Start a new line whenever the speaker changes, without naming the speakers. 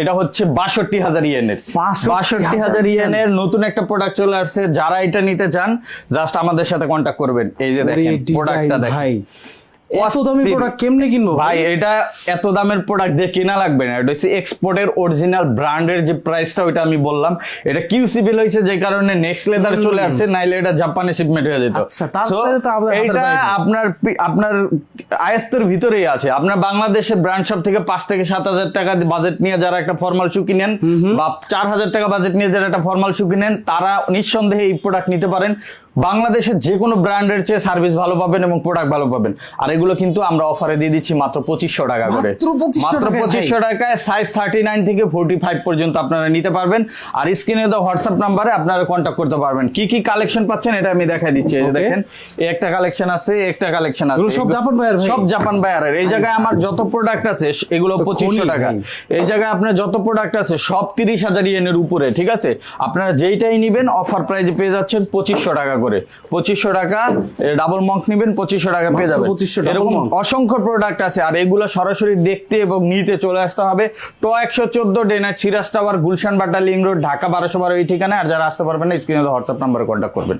এটা হচ্ছে বাষট্টি হাজার ইয়েনের
62,000
বাষট্টি হাজার ইয়েনের নতুন একটা প্রোডাক্ট চলে আসছে। যারা এটা নিতে চান জাস্ট আমাদের সাথে কন্ট্যাক্ট করবেন। এই যে দেখেন প্রোডাক্টটা দেখেন।
এত দামি। প্রোডাক্ট কেমনে কিনবো?
ভাই এটা এত দামের প্রোডাক্ট দিয়ে কেনা লাগবে না। এটা হচ্ছে এক্সপোর্টের অরিজিনাল ব্র্যান্ডের যে প্রাইসটা ওইটা আমি বললাম। এটা কিউসি বিল হয়েছে যে কারণে নেক্সট লেদার চলে আসছে নাইলে এটা জাপানে শিপমেন্ট হয়ে যেত।
আচ্ছা,
এইটা
বাইরে।
আপনার আপনার আয়ত্তের ভিতরেই আছে। আপনার বাংলাদেশের ব্র্যান্ড শপ থেকে পাঁচ থেকে সাত হাজার টাকা বাজেট নিয়ে যারা একটা ফর্মাল শু কিনেন বা চার হাজার টাকা বাজেট নিয়ে যারা একটা ফর্মাল শু কিনেন তারা নিঃসন্দেহে এই প্রোডাক্ট নিতে পারেন। বাংলাদেশের যে কোনো ব্র্যান্ডের চেয়ে সার্ভিস ভালো পাবেন এবং প্রোডাক্ট ভালো পাবেন। আর এগুলো কিন্তু আমরা অফারে দিয়ে দিচ্ছি মাত্র পঁচিশশো টাকা করে।
মাত্র 2500
মাত্র
টাকায়, ভাই।
পঁচিশশো টাকায় সাইজ থার্টি নাইন থেকে ফোর্টি ফাইভ পর্যন্ত আপনারা নিতে পারবেন। আর স্ক্রিনে দেওয়া হোয়াটসঅ্যাপ নাম্বারে আপনারা কন্ট্যাক্ট করতে পারবেন। কি কি কালেকশন পাচ্ছেন এটা আমি দেখাই দিচ্ছি দেখেন একটা কালেকশন আছে একটা কালেকশন আছে।
সব জাপান ভাই?
সব জাপান বায়ারের এই জায়গায় আমার যত প্রোডাক্ট আছে এগুলো
তো
পঁচিশশো টাকা। এই জায়গায় আপনার যত প্রোডাক্ট আছে সব তিরিশ হাজার ইয়েনের উপরে ঠিক আছে? আপনারা যেইটাই নিবেন অফার প্রাইজে পেয়ে যাচ্ছেন পঁচিশশো টাকা করে। পঁচিশশো টাকা ডাবল মঙ্ক নিবেন পঁচিশশো টাকা পেয়ে যাবেন।
2500 double
এরকম অসংখ্য প্রোডাক্ট আছে। আর এগুলো সরাসরি দেখতে এবং নিতে চলে আসতে হবে টো একশো চোদ্দ ডেনার সিরাজ টাওয়ার গুলশান বাটা লিং রোড ঢাকা বারোশো বারো এই ঠিকানায়। আর যারা আসতে পারবেন না স্ক্রিনে হোয়াটসঅ্যাপ নাম্বারে কন্ট্যাক্ট করবেন।